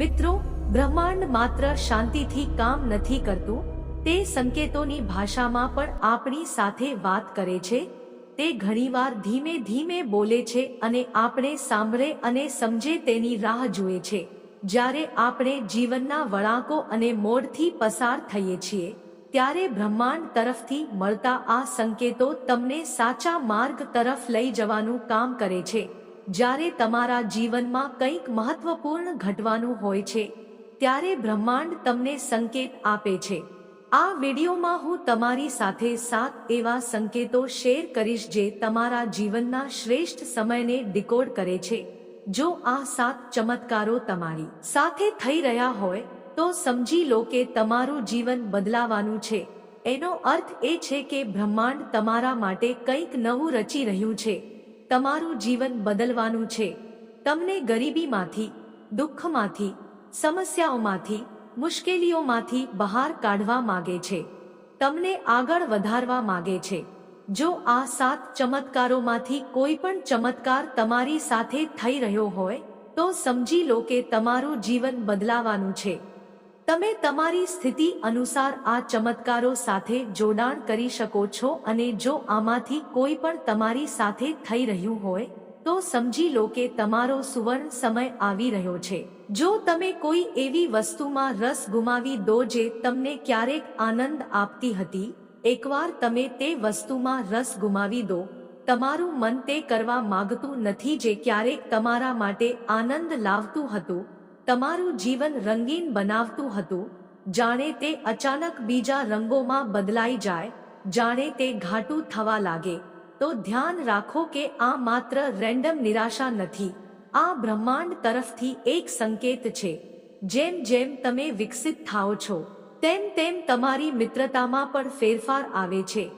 મિત્રો, બ્રહ્માંડ માત્ર શાંતિથી કામ નથી કરતું, તે સંકેતોની ભાષામાં પણ આપણી સાથે વાત કરે છે, તે ઘણીવાર ધીમે ધીમે બોલે છે અને આપણે સાંભળે અને સમજે તેની રાહ જુએ છે, જ્યારે આપણે જીવનના વળાંકો અને મોડથી પસાર થઈએ છીએ, ત્યારે બ્રહ્માંડ તરફથી મળતા આ સંકેતો તમને સાચા માર્ગ તરફ લઈ જવાનું કામ કરે છે. જ્યારે તમારા જીવનમાં કંઈક મહત્વપૂર્ણ ઘટવાનું હોય છે, ત્યારે બ્રહ્માંડ તમને સંકેત આપે છે. આ વિડીયોમાં હું તમારી સાથે સાત એવા સંકેતો શેર કરીશ જે તમારા જીવનના શ્રેષ્ઠ સમયને ડિકોડ કરે છે. જો આ સાત ચમત્કારો તમારી સાથે થઈ રહ્યા હોય, તો સમજી લો કે તમારું જીવન બદલાવાનું છે. એનો અર્થ એ છે કે બ્રહ્માંડ તમારા માટે કંઈક નવું રચી રહ્યું છે. તમારું જીવન બદલવાનું છે. તમને ગરીબીમાંથી, દુઃખમાંથી, સમસ્યાઓમાંથી, મુશ્કેલીઓમાંથી બહાર કાઢવા માગે છે. તમને આગળ વધારવા માગે છે. જો આ સાત ચમત્કારોમાંથી કોઈ પણ ચમત્કાર તમારી સાથે થઈ રહ્યો હોય, તો સમજી લો કે તમારું જીવન બદલાવાનું છે. તમે તમારી સ્થિતિ અનુસાર આ ચમત્કારો સાથે જોડાણ કરી શકો છો અને જો આમાંથી કોઈ પણ તમારી સાથે થઈ રહ્યું હોય, તો સમજી લો કે તમારો સુવર્ણ સમય આવી રહ્યો છે. જો તમે કોઈ એવી વસ્તુમાં રસ ગુમાવી દો જે તમને ક્યારેક આનંદ આપતી હતી, એકવાર તમે તે વસ્તુમાં રસ ગુમાવી દો. તમારું મન તે કરવા માંગતું નથી જે ક્યારેક તમારા માટે આનંદ લાવતું હતું તમારું જીવન રંગીન બનાવતું હતું, જાણે તે અચાનક બીજા રંગોમાં બદલાઈ જાય, જાણે તે ઘાટું થવા લાગે. તો ધ્યાન રાખો કે આ માત્ર રેન્ડમ નિરાશા નથી, આ બ્રહ્માંડ તરફથી એક સંકેત છે. જેમ જેમ તમે વિકસિત થાઓ છો, તેમ તેમ તમારી મિત્રતામાં પણ ફેરફાર આવે છે.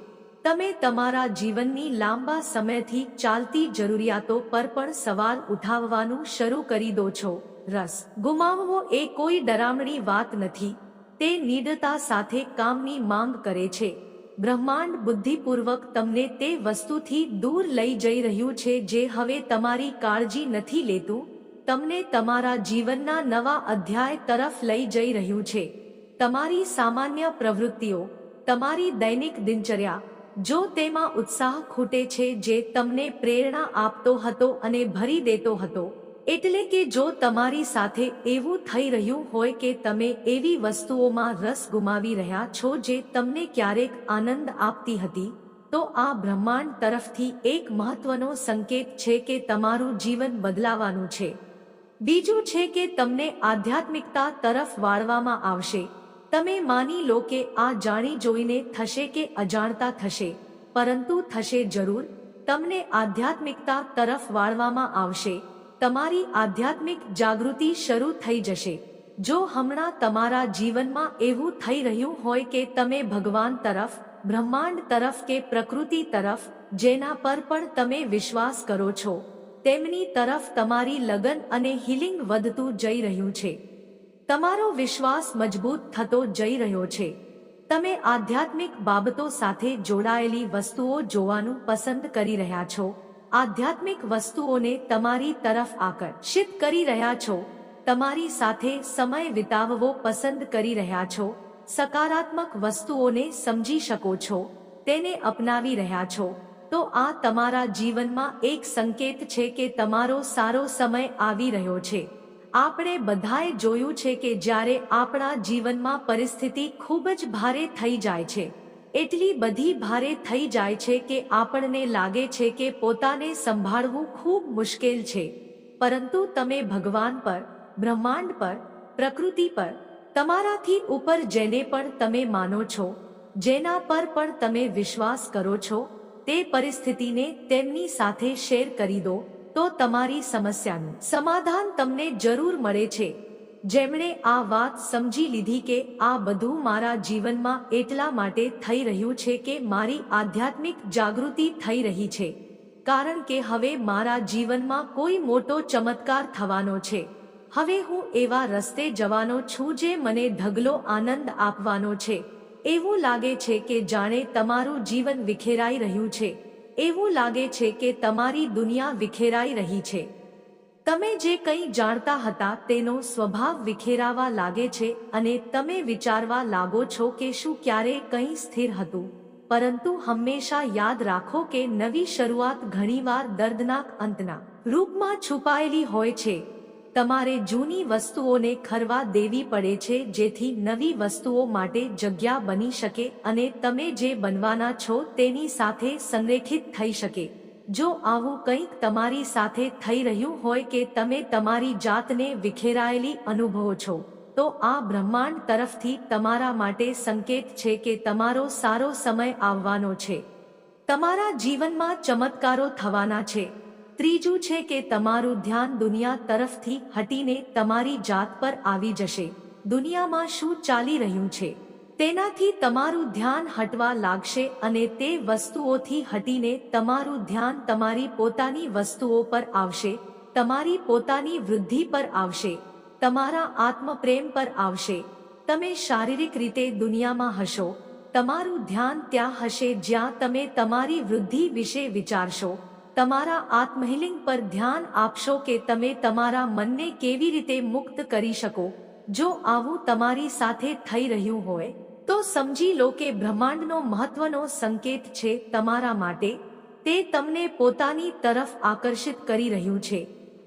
તમે તમારા જીવનની લાંબા સમયથી ચાલતી જરૂરિયાતો પર પણ સવાલ ઉઠાવવાનું શરૂ કરી દો છો. રસ. ગુમાવવો એ કોઈ ડરામણી વાત નથી. તે નિડતા સાથે કામની માંગ કરે છે. બ્રહ્માંડ બુદ્ધિપૂર્વક તમને તે વસ્તુથી દૂર લઈ જઈ રહ્યું છે જે હવે તમારી કાળજી નથી લેતું. તમને તમારા જીવનના નવા અધ્યાય તરફ લઈ જઈ રહ્યું છે. તમારી સામાન્ય પ્રવૃત્તિઓ, તમારી દૈનિક દિનચર્યા, જો તેમાં ઉત્સાહ ખૂટે છે જે તમને પ્રેરણા આપતો હતો અને ભરી દેતો હતો એટલે કે જો તમારી સાથે એવું થઈ રહ્યું હોય કે તમે એવી વસ્તુઓમાં રસ ગુમાવી રહ્યા છો જે તમને ક્યારેક આનંદ આપતી હતી, તો આ બ્રહ્માંડ તરફથી એક મહત્વનો સંકેત છે કે તમારું જીવન બદલાવાનું છે. બીજું છે કે તમને આધ્યાત્મિકતા તરફ વાળવામાં આવશે. તમે માની લો કે આ જાણી જોઈને થશે કે અજાણતા થશે, પરંતુ થશે જરૂર, તમને આધ્યાત્મિકતા તરફ વાળવામાં આવશે. તમારી આધ્યાત્મિક જાગૃતિ શરૂ થઈ જશે. જો હમણાં તમારા જીવનમાં એવું થઈ રહ્યું હોય કે તમે ભગવાન તરફ, બ્રહ્માંડ તરફ કે પ્રકૃતિ તરફ, જેના પર પણ તમે વિશ્વાસ કરો છો, તેમની તરફ તમારી લગન અને હિલિંગ વધતું જઈ રહ્યું છે. તમારો વિશ્વાસ મજબૂત થતો જઈ રહ્યો છે. તમે આધ્યાત્મિક બાબતો સાથે જોડાયેલી વસ્તુઓ જોવાનું પસંદ કરી રહ્યા છો. આધ્યાત્મિક વસ્તુઓને તમારી તરફ આકર્ષિત કરી રહ્યા છો, તમારી સાથે સમય વિતાવવો પસંદ કરી રહ્યા છો, સકારાત્મક વસ્તુઓને સમજી શકો છો, તેને અપનાવી રહ્યા છો, તો આ તમારા જીવનમાં એક સંકેત છે કે તમારો સારો સમય આવી રહ્યો છે. આપણે બધાએ જોયું છે કે જ્યારે આપણા જીવનમાં પરિસ્થિતિ ખૂબ જ ભારે થઈ જાય છે એટલી બધી ભારે થઈ જાય છે કે આપણને લાગે છે કે પોતાને સંભાળવું ખૂબ મુશ્કેલ છે. પરંતુ તમે ભગવાન પર, બ્રહ્માંડ પર, પ્રકૃતિ પર, તમારાથી ઉપર જેને પણ તમે માનો છો, જેના પર પણ તમે વિશ્વાસ કરો છો, તે પરિસ્થિતિને તેમની સાથે શેર કરી દો, તો તમારી સમસ્યાનું સમાધાન તમને જરૂર મળે છે. જેમણે આ વાત સમજી લીધી કે આ બધું મારા જીવનમાં એટલા માટે થઈ રહ્યું છે કે મારી આધ્યાત્મિક જાગૃતિ થઈ રહી છે. કારણ કે હવે મારા જીવનમાં કોઈ મોટો ચમત્કાર થવાનો છે. હવે હું એવા રસ્તે જવાનો છું જે મને ઢગલો આનંદ આપવાનો છે. એવું લાગે છે કે જાણે તમારું જીવન વિખેરાઈ રહ્યું છે. એવું લાગે છે કે તમારી દુનિયા વિખેરાઈ રહી છે. તમે જે કંઈ જાણતા હતા તેનો સ્વભાવ વિખેરાવા લાગે છે અને તમે વિચારવા લાગો છો કે શું ક્યારે કંઈ સ્થિર હતું. પરંતુ હંમેશા યાદ રાખો કે નવી શરૂઆત ઘણીવાર દર્દનાક અંતના રૂપમાં છુપાયેલી હોય છે. તમારે જૂની વસ્તુઓને ખરવા દેવી પડે છે જેથી નવી વસ્તુઓ માટે જગ્યા બની શકે અને તમે જે બનવાના છો તેની સાથે સંરેખિત થઈ શકે. જો આવું કંઈક તમારી સાથે થઈ રહ્યું હોય કે તમે તમારી જાતને વિખેરાયેલી અનુભવો છો, તો આ બ્રહ્માંડ તરફથી તમારા માટે સંકેત છે કે તમારો સારો સમય આવવાનો છે. તમારા જીવનમાં ચમત્કારો થવાના છે. ત્રીજું છે કે તમારું ધ્યાન દુનિયા તરફથી હટીને તમારી જાત પર આવી જશે. દુનિયામાં શું ચાલી રહ્યું છે? તેનાથી તમારું ધ્યાન હટવા લાગશે અને તે વસ્તુઓથી હટીને તમારું ધ્યાન તમારી પોતાની વસ્તુઓ પર આવશે, તમારી પોતાની વૃદ્ધિ પર આવશે, તમારા આત્મપ્રેમ પર આવશે. તમે શારીરિક રીતે દુનિયામાં હશો, તમારું ધ્યાન ત્યાં હશે જ્યાં તમે તમારી વૃદ્ધિ વિશે વિચારશો. તમારા આત્મહિલિંગ પર ધ્યાન આપશો કે તમે તમારા મનને કેવી રીતે મુક્ત કરી શકો. જો આવું તમારી સાથે થઈ રહ્યું હોય તો સમજી લો કે બ્રહ્માંડનો મહત્વનો સંકેત છે તમારા માટે. તે તમને પોતાની તરફ આકર્ષિત કરી રહ્યું છે.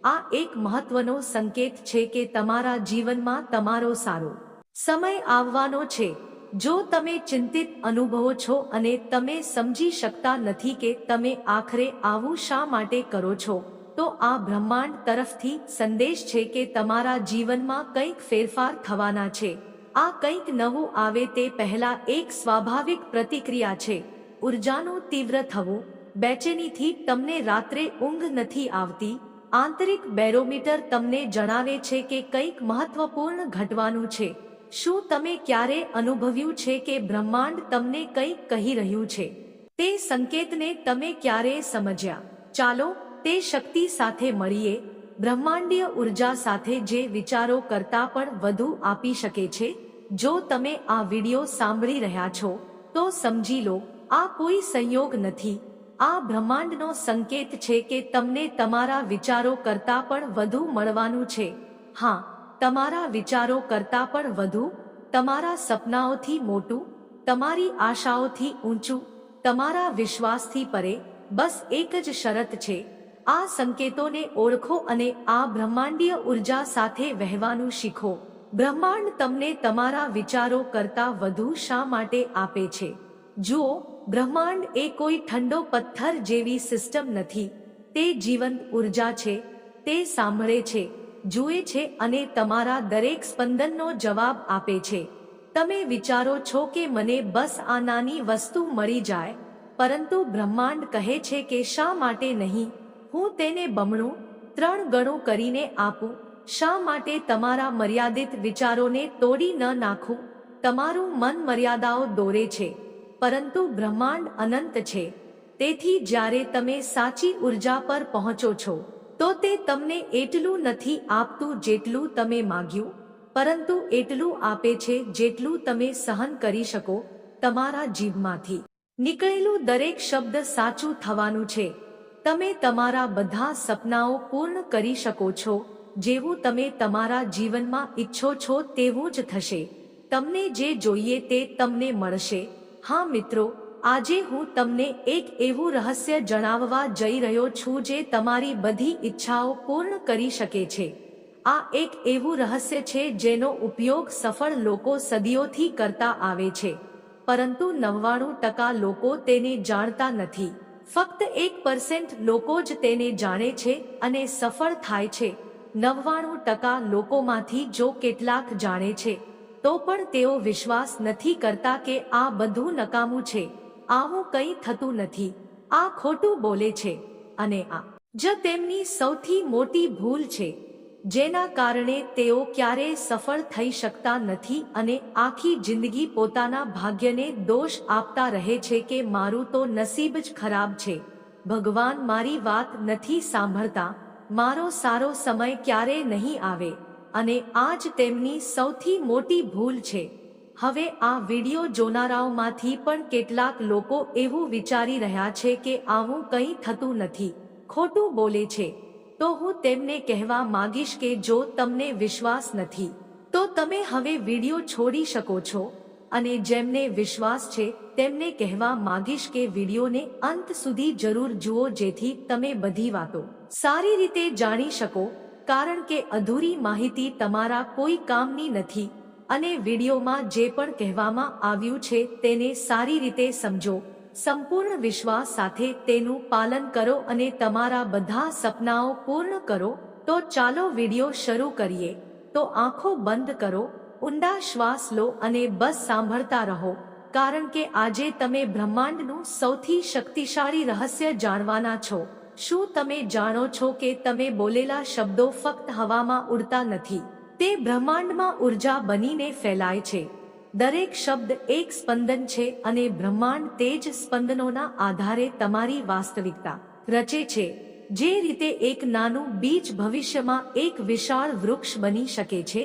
આ એક મહત્વનો સંકેત છે કે તમારા જીવનમાં તમારો સારો સમય આવવાનો છે. જો તમે ચિંતિત અનુભવો છો અને તમે સમજી શકતા નથી કે તમે આખરે આવું શા માટે કરો છો, તો આ બ્રહ્માંડ તરફથી સંદેશ છે કે તમારા જીવનમાં કંઈક ફેરફાર થવાના છે. આ કંઈક નવું આવે તે પહેલા એક સ્વાભાવિક પ્રતિક્રિયા છે. ઉર્જાનું તીવ્ર થવું, બેચેનીથી તમને રાત્રે ઊંઘ નથી આવતી, આંતરિક બેરોમીટર તમને જણાવે છે કે કંઈક મહત્વપૂર્ણ ઘટવાનું છે. શું તમે ક્યારે અનુભવ્યું છે કે બ્રહ્માંડ તમને કંઈક કહી રહ્યું છે? તે સંકેતને તમે ક્યારે સમજ્યા? ચાલો તે શક્તિ સાથે મળીએ. બ્રહ્માંડીય ઊર્જા સાથે જે વિચારો કરતા પણ વધુ આપી શકે છે. જો તમે આ વિડિયો સાંભળી રહ્યા છો, તો સમજી લો, આ કોઈ સંયોગ નથી. આ બ્રહ્માંડનો સંકેત છે કે તમને તમારા વિચારો કરતા પણ વધુ મળવાનું છે. હા, તમારા વિચારો કરતા પણ વધુ. તમારા સપનાઓથી મોટું, તમારી આશાઓથી ઊંચું, તમારા વિશ્વાસથી પરે, બસ એક જ શરત છે. આ સંકેતોને ઓળખો અને આ બ્રહ્માંડીય ઊર્જા સાથે વહેવાનું શીખો. બ્રહ્માંડ તમને તમારા વિચારો કરતા વધુ શા માટે આપે છે? જુઓ, બ્રહ્માંડ એ કોઈ ઠંડો પથ્થર જેવી સિસ્ટમ નથી. તે જીવંત ઊર્જા છે. તે સાંભળે છે, જુએ છે અને તમારા દરેક સ્પંદનનો જવાબ આપે છે. તમે વિચારો છો કે મને બસ આ નાની વસ્તુ મળી જાય, પરંતુ બ્રહ્માંડ કહે છે કે શા માટે નહીં? હું તેને બમણું ત્રણ ગણું કરીને આપું. શા માટે તમારા મર્યાદિત વિચારોને તોડી ન નાખું? તમારું મન મર્યાદાઓ દોરે છે, પરંતુ બ્રહ્માંડ અનંત છે. તેથી જ્યારે તમે સાચી ઊર્જા પર પહોંચો છો, તો તે તમને એટલું નથી આપતું જેટલું તમે માગ્યું, પરંતુ એટલું આપે છે જેટલું તમે સહન કરી શકો તમારા જીભમાંથી. નીકળેલું દરેક શબ્દ સાચું થવાનું છે. તમે તમારા બધા સપનાઓ પૂર્ણ કરી શકો છો, જેવું તમે તમારા જીવનમાં ઈચ્છો છો તેવું જ થશે. તમને જે જોઈએ તે તમને મળશે. હા મિત્રો, આજે હું તમને એક એવું રહસ્ય જણાવવા જઈ રહ્યો છું જે તમારી બધી ઈચ્છાઓ પૂર્ણ કરી શકે છે. આ એક એવું રહસ્ય છે જેનો ઉપયોગ સફળ લોકો સદીઓથી કરતા આવે છે. પરંતુ નવ્વાણું ટકા લોકો તેને જાણતા નથી. ફક્ત એક પર્સેન્ટ લોકો જ તેને જાણે છે અને સફળ થાય છે. નવ્વાણું ટકા લોકોમાંથી જો કેટલાક જાણે છે, તો પણ તેઓ વિશ્વાસ નથી કરતા કે આ બધું નકામું છે. આવું કંઈ થતું નથી. આ ખોટું બોલે છે. અને આ જ તેમની સૌથી મોટી ભૂલ છે. જેના કારણે તેઓ ક્યારેય સફળ થઈ શકતા નથી અને આખી જિંદગી પોતાના ભાગ્યને દોષ આપતા રહે છે કે મારું તો નસીબ જ ખરાબ છે. ભગવાન મારી વાત નથી સાંભળતા, મારો સારો સમય ક્યારે નહીં આવે, અને આજ તેમની સૌથી મોટી ભૂલ છે. હવે આ વિડિયો જોનારાઓમાંથી પણ કેટલાક લોકો એવું વિચારી રહ્યા છે કે આવું કંઈ થતું નથી. ખોટું બોલે છે. તો હું તેમને કહેવા માંગીશ કે જો તમને વિશ્વાસ નથી, તો તમે હવે વીડિયો છોડી શકો છો. અને જેમને વિશ્વાસ છે, તેમને કહેવા માંગીશ કે વિડીયોને અંત સુધી જરૂર જુઓ જેથી તમે બધી વાતો સારી રીતે જાણી શકો, કારણ કે અધૂરી માહિતી તમારા કોઈ કામની નથી. અને વિડીયોમાં જે પણ કહેવામાં આવ્યું છે, તેને સારી રીતે સમજો. સંપૂર્ણ વિશ્વાસ સાથે તેનું પાલન કરો અને તમારા બધા સપનાઓ પૂર્ણ કરો, તો ચાલો વિડિયો શરૂ કરીએ. તો આંખો બંધ કરો, ઊંડા શ્વાસ લો અને બસ સાંભળતા રહો. કારણ કે આજે તમે બ્રહ્માંડનું સૌથી શક્તિશાળી રહસ્ય જાણવાના છો. શું તમે જાણો છો કે તમે બોલેલા શબ્દો ફક્ત હવામાં ઉડતા નથી? તે બ્રહ્માંડમાં ઊર્જા બનીને ફેલાય છે. દરેક શબ્દ એક સ્પંદન છે અને બ્રહ્માંડ તે જ સ્પંદનોના આધારે તમારી વાસ્તવિકતા રચે છે. જે રીતે એક નાનું બીજ ભવિષ્યમાં એક વિશાળ વૃક્ષ બની શકે છે,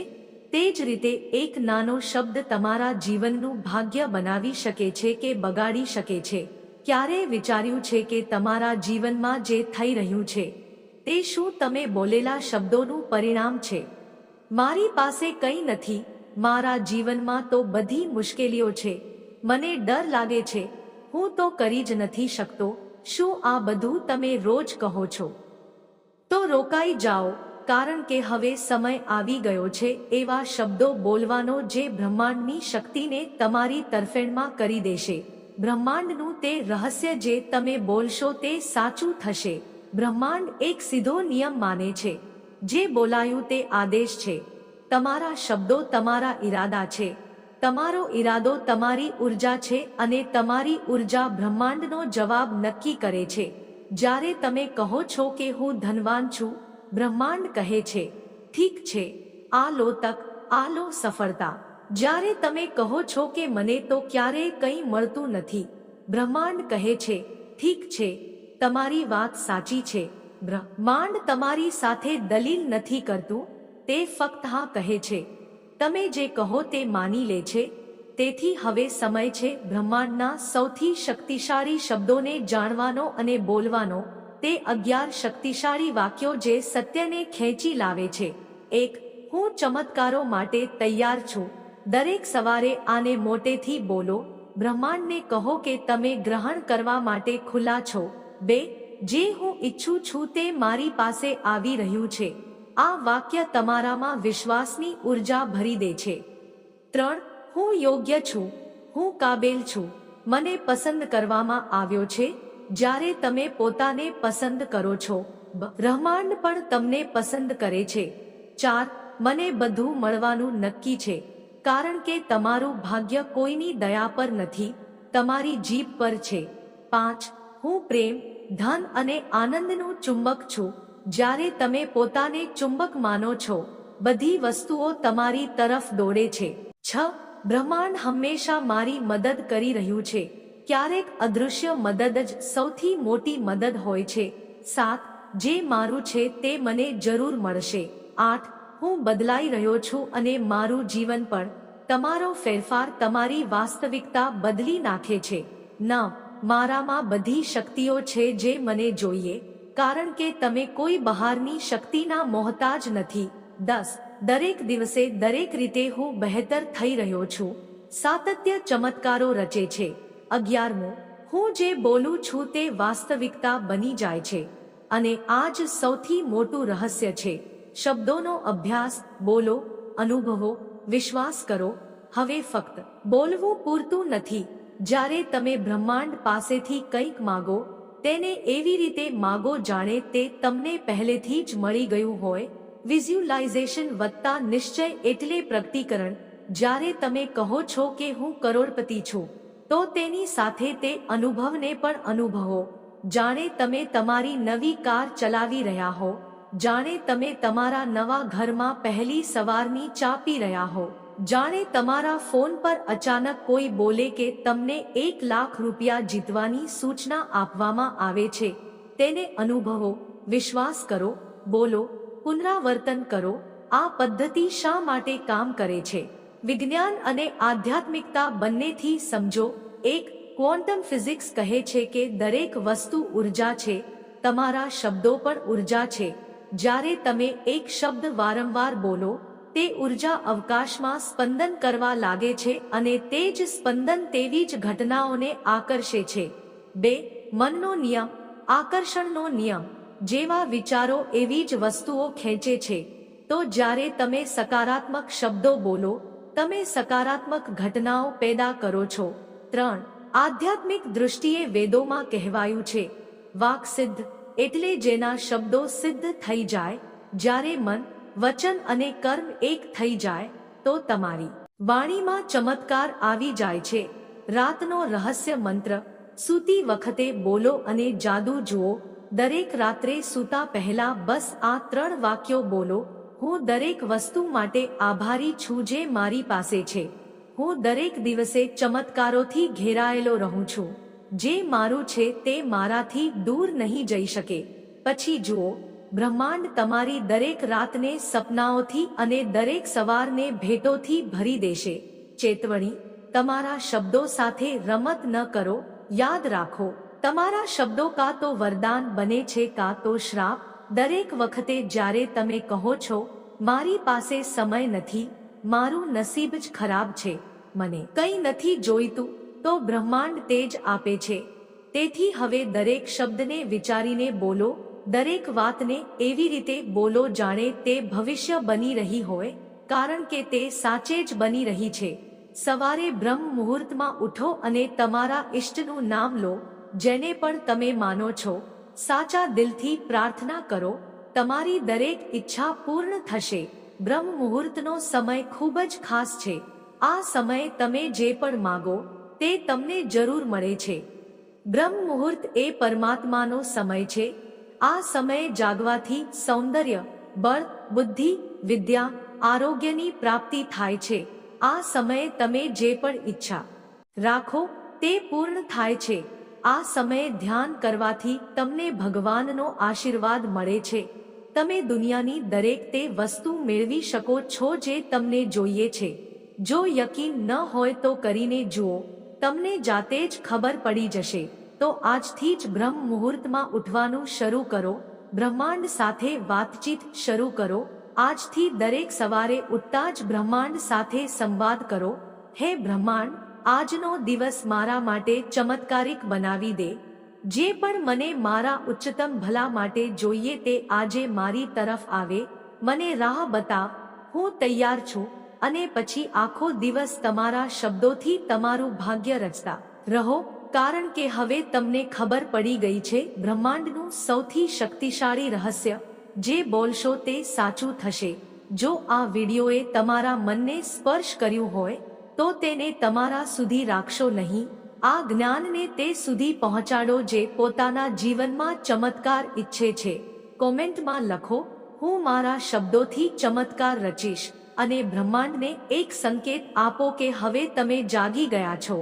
તે જ રીતે એક નાનો શબ્દ તમારા જીવનનું ભાગ્ય બનાવી શકે છે કે બગાડી શકે છે. ક્યારે વિચાર્યું છે કે તમારા જીવનમાં જે થઈ રહ્યું છે, તે શું તમે બોલેલા શબ્દોનું પરિણામ છે? મારી પાસે કંઈ નથી મારા જીવનમાં તો બધી મુશ્કેલીઓ છે. મને ડર લાગે છે. હું તો કરી જ નથી શકતો. શું આ બધું તમે રોજ કહો છો? તો રોકાઈ જાઓ, કારણ કે હવે સમય આવી ગયો છે એવા શબ્દો બોલવાનો જે બ્રહ્માંડની શક્તિને તમારી તરફેણમાં કરી દેશે. બ્રહ્માંડનું તે રહસ્ય જે તમે બોલશો તે સાચું થશે. બ્રહ્માંડ એક સીધો નિયમ માને છે. જે બોલાયું તે આદેશ છે. તમારા શબ્દો તમારા ઈરાદા છે. તમારો ઈરાદો તમારી ઊર્જા છે અને તમારી ઊર્જા બ્રહ્માંડનો જવાબ નક્કી કરે છે. જ્યારે તમે કહો છો કે હું ધનવાન છું, બ્રહ્માંડ કહે છે, ઠીક છે, આ લો તક, આ લો સફળતા. જ્યારે તમે કહો છો કે મને તો ક્યારેય કંઈ મળતું નથી, બ્રહ્માંડ કહે છે, ઠીક છે, તમારી વાત સાચી છે. બ્રહ્માંડ તમારી સાથે દલીલ નથી કરતું તે ફક્ત હા કહે છે. તમે જે કહો તે માની લે છે. તેથી હવે સમય છે બ્રહ્માંડના સૌથી શક્તિશાળી શબ્દોને જાણવાનો અને બોલવાનો. તે અગિયાર શક્તિશાળી વાક્યો જે સત્યને ખેંચી લાવે છે. એક, હું ચમત્કારો માટે તૈયાર છું. દરેક સવારે આને મોટેથી બોલો. બ્રહ્માંડને કહો કે તમે ગ્રહણ કરવા માટે ખુલ્લા છો. બે, જે હું ઈચ્છું છું તે મારી પાસે આવી રહ્યું છે. આ વાક્ય તમારામાં વિશ્વાસની ઊર્જા ભરી દે છે. ત્રણ, હું યોગ્ય છું, હું કાબેલ છું, મને પસંદ કરવામાં આવ્યો છે, જ્યારે તમે પોતાને પસંદ કરો છો. બ્રહ્માંડ પણ તમને પસંદ કરે છે. ચાર, મને બધું મળવાનું નક્કી છે, કારણ કે તમારું ભાગ્ય કોઈની દયા પર નથી, તમારી જીભ પર છે. પાંચ, હું પ્રેમ, ધન અને આનંદનું ચુંબક છું જ્યારે તમે પોતાને ચુંબક માનો છો, બધી વસ્તુઓ તમારી તરફ દોડે છે. છ, બ્રહ્માંડ હંમેશા મારી મદદ કરી રહ્યું છે. ક્યારેક અદૃશ્ય મદદ જ સૌથી મોટી મદદ હોય છે. સાત, જે મારું છે તે મને જરૂર મળશે. આઠ, હું બદલાઈ રહ્યો છું અને મારું જીવન પણ. તમારો ફેરફાર તમારી વાસ્તવિકતા બદલી નાખે છે. ન મારામાં બધી શક્તિઓ છે જે મને જોઈએ. કારણ કે તમે કોઈ બહારની શક્તિના મોહતાજ નથી. દસ, દરેક દિવસે દરેક રીતે હું બહેતર થઈ રહ્યો છું. સાતત્ય ચમત્કારો રચે છે. અગિયારમું, હું જે બોલું છું તે વાસ્તવિકતા બની જાય છે. અને આ જ સૌથી મોટું રહસ્ય છે. શબ્દોનો અભ્યાસ, બોલો, અનુભવો, વિશ્વાસ કરો. હવે ફક્ત બોલવું પૂરતું નથી. જ્યારે તમે બ્રહ્માંડ પાસેથી કંઈક માગો તેને એવી રીતે માગો જાણે તે તમને પહેલેથી જ મળી ગયું હોય. વિઝ્યુલાઇઝેશન વત્તા નિશ્ચય એટલે પ્રગટીકરણ જ્યારે તમે કહો છો કે હું કરોડપતિ છું, તો તેની સાથે તે અનુભવને પણ અનુભવો. જાણે તમે તમારી નવી કાર ચલાવી રહ્યા હો. જાણે તમે તમારા નવા ઘરમાં પહેલી સવારની ચા પી રહ્યા હો. જાણે તમારા ફોન પર અચાનક કોઈ બોલે કે તમને એક લાખ રૂપિયા જીતવાની સૂચના આપવામાં આવે છે, તેને અનુભવો, વિશ્વાસ કરો, બોલો, પુનરાવર્તન કરો, આ પદ્ધતિ શા માટે કામ કરે છે? વિજ્ઞાન અને આધ્યાત્મિકતા બંનેથી સમજો, એક, ક્વોન્ટમ ફિઝિક્સ કહે છે કે દરેક વસ્તુ ઊર્જા છે, તમારા શબ્દો પણ ઊર્જા છે, જ્યારે તમે એક શબ્દ વારંવાર બોલો તે ઊર્જા અવકાશમાં સ્પંદન કરવા લાગે છે અને તે જ સ્પંદન તેવી જ ઘટનાઓને આકર્ષે છે. બે, મનનો નિયમ, આકર્ષણનો નિયમ, જેવા વિચારો એવી જ વસ્તુઓ ખેંચે છે. તો જ્યારે તમે સકારાત્મક શબ્દો બોલો, તમે સકારાત્મક ઘટનાઓ પેદા કરો છો. ત્રણ, આધ્યાત્મિક દૃષ્ટિએ વેદોમાં કહેવાયું છે. વાક સિદ્ધ એટલે જેના શબ્દો સિદ્ધ થઈ જાય, જ્યારે મન વચન અને કર્મ એક થઈ જાય, તો તમારી વાણીમાં ચમત્કાર આવી જાય છે. રાતનો રહસ્ય મંત્ર, સૂતી વખતે બોલો અને જાદુ જુઓ. દરેક રાત્રે સૂતા પહેલા બસ આ ત્રણ વાક્યો બોલો. હું દરેક વસ્તુ માટે આભારી છું જે મારી પાસે છે. હું દરેક દિવસે ચમત્કારોથી ઘેરાયેલો રહું છું. જે મારું છે તે મારાથી દૂર નહીં જઈ શકે. પછી જુઓ બ્રહ્માંડ તમારી દરેક રાતને સપનાઓથી અને દરેક સવારને ભેટોથી ભરી દેશે. ચેતવણી, તમારા શબ્દો સાથે રમત ન કરો, યાદ રાખો. તમારા શબ્દો કાં તો વરદાન બને છે, કાં તો શ્રાપ. દરેક વખતે જ્યારે તમે કહો છો, મારી પાસે સમય નથી, મારું નસીબ જ ખરાબ છે, મને કંઈ નથી જોઈતું, તો બ્રહ્માંડ તે જ આપે છે. તેથી હવે દરેક શબ્દને વિચારીને બોલો દરેક વાતને એવી રીતે બોલો જાણે તે ભવિષ્ય બની રહી હોય, કારણ કે તે સાચે જ બની રહી છે. સવારે બ્રહ્મ મુહૂર્તમાં ઉઠો અને તમારા ઇષ્ટનું નામ લો, જેને પણ તમે માનો છો. સાચા દિલથી પ્રાર્થના કરો, તમારી દરેક ઈચ્છા પૂર્ણ થશે. બ્રહ્મ મુહૂર્તનો સમય ખૂબ જ ખાસ છે. આ સમયે તમે જે પણ માગો, તે તમને જરૂર મળે છે. બ્રહ્મ મુહૂર્ત એ પરમાત્માનો સમય છે આ સમયે જાગવાથી સૌંદર્ય, બળ, બુદ્ધિ, વિદ્યા, આરોગ્યની પ્રાપ્તિ થાય છે. આ સમયે તમે જે પણ ઈચ્છા રાખો તે પૂર્ણ થાય છે. આ સમયે ધ્યાન કરવાથી તમને ભગવાનનો આશીર્વાદ મળે છે. તમે દુનિયાની દરેક તે વસ્તુ મેળવી શકો છો જે તમને જોઈએ છે. જો યકીન ન હોય તો કરીને જુઓ. તમને જાતે જ ખબર પડી જશે. તો આજથી જ બ્રહ્મ મુહૂર્તમાં ઉઠવાનું શરૂ કરો, બ્રહ્માંડ સાથે વાતચીત શરૂ કરો, આજથી દરેક સવારે ઉઠતા જ બ્રહ્માંડ સાથે સંવાદ કરો, હે બ્રહ્માંડ, આજનો દિવસ મારા માટે ચમત્કારિક બનાવી દે, જે પણ મને મારા ઉચ્ચતમ ભલા માટે જોઈએ તે આજે મારી તરફ આવે, મને રાહ બતાવ, હું તૈયાર છું, અને પછી આખો દિવસ તમારા શબ્દોથી તમારું ભાગ્ય રચતા રહો કારણ કે હવે તમને ખબર પડી ગઈ છે, બ્રહ્માંડનું સૌથી શક્તિશાળી રહસ્ય, જે બોલશો તે સાચું થશે. જો આ વિડીયોએ તમારા મનને સ્પર્શ કર્યું હોય, તો તેને તમારા સુધી રાખશો નહીં. આ જ્ઞાનને તે સુધી પહોંચાડો જે પોતાના જીવનમાં ચમત્કાર ઈચ્છે છે. કોમેન્ટમાં લખો, હું મારા શબ્દોથી ચમત્કાર રચીશ અને બ્રહ્માંડને એક સંકેત આપો કે હવે તમે જાગી ગયા છો.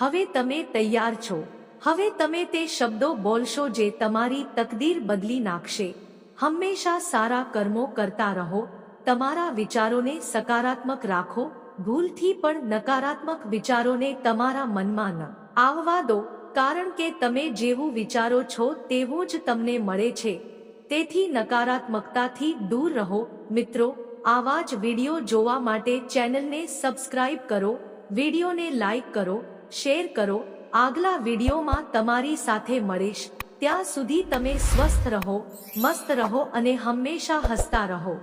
હવે તમે તૈયાર છો. હવે તમે તે શબ્દો બોલશો જે તમારી તકદીર બદલી નાખશે. હંમેશા સારા કર્મો કરતા રહો. તમારા વિચારોને સકારાત્મક રાખો. ભૂલથી પણ નકારાત્મક વિચારોને તમારા મનમાં ન આવવા દો. કારણ કે તમે જેવું વિચારો છો તેવું જ તમને મળે છે. તેથી નકારાત્મકતાથી દૂર રહો. મિત્રો, આવા જ વીડિયો જોવા માટે ચેનલને સબસ્ક્રાઇબ કરો. વિડીયોને લાઈક કરો. શેર કરો. આગલા વિડીયોમાં તમારી સાથે મળીશ. ત્યાં સુધી તમે સ્વસ્થ રહો, મસ્ત રહો અને હંમેશા હસતા રહો.